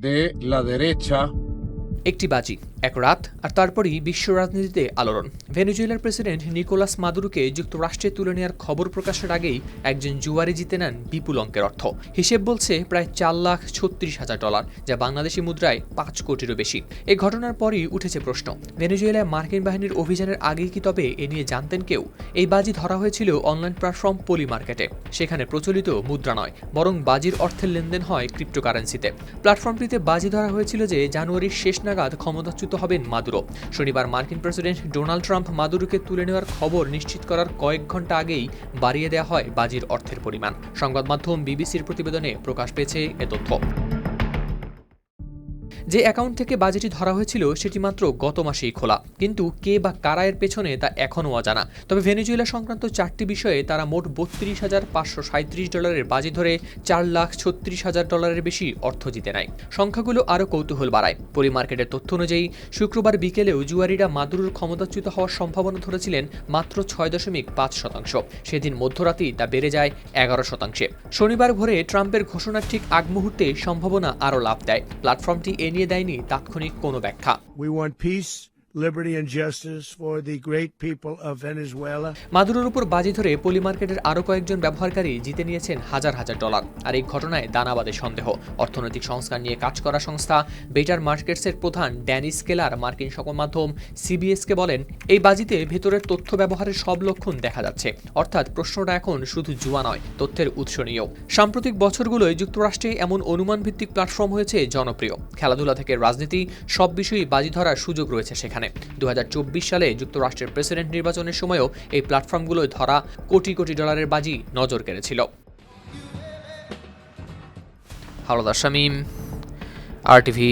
de la derecha. Ektibachi. এক রাত আর তারপরই বিশ্ব রাজনীতিতে আলোড়ন। ভেনেজুয়েলার প্রেসিডেন্ট নিকোলাস মাদুরোকে যুক্তরাষ্ট্রে তুলে নেওয়ার খবর প্রকাশের আগেই একজন জুয়ারি জিতে নেন বিপুল অঙ্কের অর্থ। হিসেব বলছে প্রায় চার লাখ ছত্রিশ হাজার ডলার, যা বাংলাদেশি মুদ্রায় পাঁচ কোটিরও বেশি। এই ঘটনার পরই উঠেছে প্রশ্ন, ভেনেজুয়েলায় মার্কিন বাহিনীর অভিযানের আগেই কি তবে এ নিয়ে জানতেন কেউ? এই বাজি ধরা হয়েছিল অনলাইন প্ল্যাটফর্ম পলি মার্কেটে সেখানে প্রচলিত মুদ্রা নয়, বরং বাজির অর্থের লেনদেন হয় ক্রিপ্টোকারেন্সিতে। প্ল্যাটফর্মটিতে বাজি ধরা হয়েছিল যে জানুয়ারির শেষ নাগাদ ক্ষমতাচ্যুত হবেন মাদুরো। শনিবার মার্কিন প্রেসিডেন্ট ডোনাল্ড ট্রাম্প মাদুরোকে তুলে নেওয়ার খবর নিশ্চিত করার কয়েক ঘণ্টা আগেই বাড়িয়ে দেওয়া হয় বাজির অর্থের পরিমাণ। সংবাদ মাধ্যম বিবিসির প্রতিবেদনে প্রকাশ পেয়েছে এ তথ্য। যে অ্যাকাউন্ট থেকে বাজেটটি ধরা হয়েছিল, সেটি মাত্র গত মাসেই খোলা। কিন্তু কে বা কারা এর পেছনে তা এখনও অজানা। তবে ভেনেজুয়েলা সংক্রান্ত চারটি বিষয়ে তারা মোট বত্রিশ হাজার পাঁচশো সাঁত্রিশ ডলারের বাজি ধরে চার লাখ ছত্রিশ হাজার ডলারের বেশি অর্থ জিতে নেয়। সংখ্যাগুলো আরও কৌতূহল বাড়ায়। পরি মার্কেটের তথ্য অনুযায়ী, শুক্রবার বিকেলেও জুয়ারিরা মাদুরুর ক্ষমতাচ্যুত হওয়ার সম্ভাবনা ধরেছিলেন মাত্র ছয় দশমিক পাঁচ শতাংশ। সেদিন মধ্যরাতেই তা বেড়ে যায় এগারো শতাংশে। শনিবার ভোরে ট্রাম্পের ঘোষণার ঠিক আগ মুহূর্তে সম্ভাবনা আরও লাভ দেয়। প্ল্যাটফর্মটি এ নিয়ে দেয়নি তাৎক্ষণিক কোনো ব্যাখ্যা We want peace, liberty, and justice for the great people of Venezuela. মাদুরোর উপর বাজি ধরে পলি মার্কেটের আরও কয়েকজন ব্যবহারকারী জিতে নিয়েছেন হাজার হাজার ডলার। আর এই ঘটনায় দানাবাদে সন্দেহ। অর্থনৈতিক সংস্কার নিয়ে কাজ করা সংস্থা বেটার মার্কেটসের প্রধান ড্যানি স্কেলার মার্কিন সংবাদ মাধ্যম সিবিএসকে বলেন এই বাজিতে ভেতরের তথ্য ব্যবহারের সব লক্ষণ দেখা যাচ্ছে। অর্থাৎ প্রশ্নটা এখন শুধু জুয়া নয় তথ্যের উৎস নিয়েও সাম্প্রতিক বছরগুলোয় যুক্তরাষ্ট্রে এমন অনুমান ভিত্তিক প্ল্যাটফর্ম হয়েছে জনপ্রিয়। খেলাধুলা থেকে রাজনীতি সব বিষয়েই বাজি ধরার সুযোগ রয়েছে সেখানে দু সালে যুক্তরাষ্ট্রের প্রেসিডেন্ট নির্বাচনের সময়ও এই প্ল্যাটফর্মগুলোয় ধরা কোটি কোটি ডলারের বাজি নজর কেড়েছিল। হাওলাদার শামীম আর টিভি